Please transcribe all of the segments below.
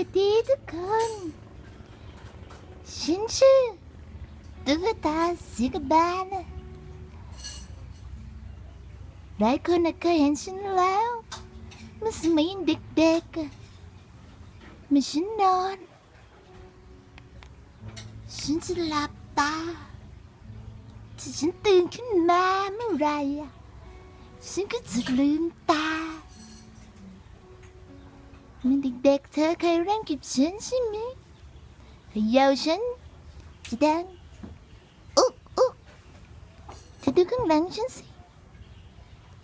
วัสดีทุกคน ฉันชื่อตุ๊กตาสีกบาลหลายคนเคยเห็นฉันแล้วเมื่อสมัยยังเด็กๆเมื่อฉันนอน ฉันจะหลับตาถ้าฉันตื่นขึ้นมาเมื่อไรฉันก็จะลืมตา มื่อเด็กๆเธอเคยเล่นกับฉันใช่ไหมเขย่าฉันจะดังอุ๊กอุ๊กเธอดูข้างหลังฉันสิ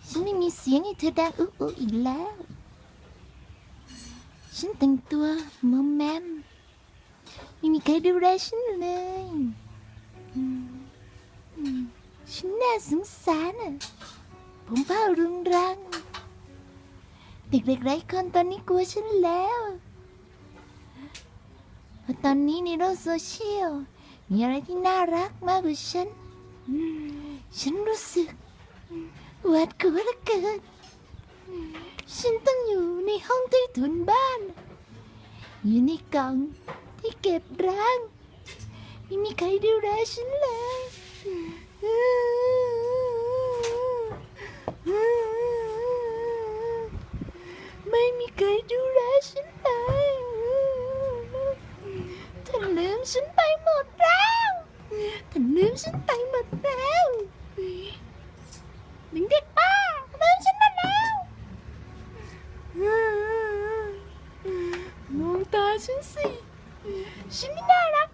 ฉันไม่มีเสียงให้เธอดังอุ๊กอุ๊กอีกแล้ว ฉันแต่งตัวมอมแมมไม่มีใครดูแลฉันเลยอืมอืมฉันน่าสงสารอะผมเผ้ารุงรัง เด็กๆหลายคนตอนนี้กลัวฉันแล้วเพราะตอนนี้ในโลกโซเชียลมีอะไรที่น่ารักมากกว่าฉัน ฉันรู้สึกหวาดกลัวเหลือเกิน ฉันต้องอยู่ในห้องใต้ถุนบ้าน อยู่ในกล่องที่เก็บร้าง ไม่มีใครดูแลฉันเลย ไม่มีใครดูแลฉันเลยเธอลืมฉันไปหมดแล้วเธอลืมฉันไปหมดแล้วหนึ่งเด็กป้าลืมฉันไปแล้วมองตาฉันสิฉันไม่น่า